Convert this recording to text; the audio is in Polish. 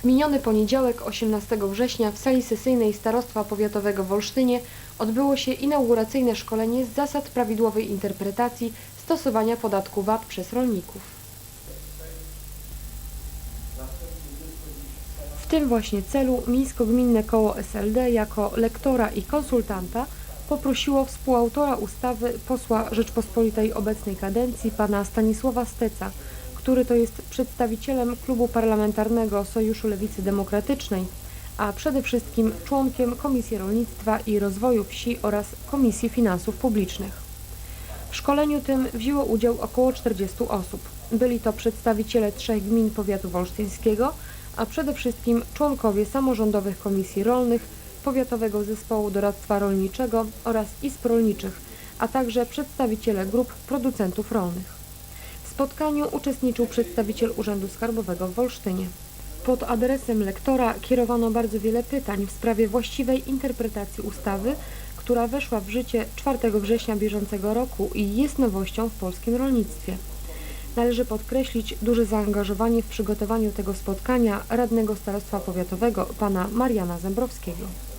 W miniony poniedziałek 18 września w sali sesyjnej Starostwa Powiatowego w Olsztynie odbyło się inauguracyjne szkolenie z zasad prawidłowej interpretacji stosowania podatku VAT przez rolników. W tym właśnie celu Miejsko-Gminne Koło SLD jako lektora i konsultanta poprosiło współautora ustawy posła Rzeczpospolitej obecnej kadencji pana Stanisława Steca, który to jest przedstawicielem Klubu Parlamentarnego Sojuszu Lewicy Demokratycznej, a przede wszystkim członkiem Komisji Rolnictwa i Rozwoju Wsi oraz Komisji Finansów Publicznych. W szkoleniu tym wzięło udział około 40 osób. Byli to przedstawiciele trzech gmin powiatu wolsztyńskiego, a przede wszystkim członkowie samorządowych komisji rolnych, Powiatowego Zespołu Doradztwa Rolniczego oraz izb rolniczych, a także przedstawiciele grup producentów rolnych. Spotkaniu uczestniczył przedstawiciel Urzędu Skarbowego w Wolsztynie. Pod adresem lektora kierowano bardzo wiele pytań w sprawie właściwej interpretacji ustawy, która weszła w życie 4 września bieżącego roku i jest nowością w polskim rolnictwie. Należy podkreślić duże zaangażowanie w przygotowaniu tego spotkania radnego starostwa powiatowego pana Mariana Zembrowskiego.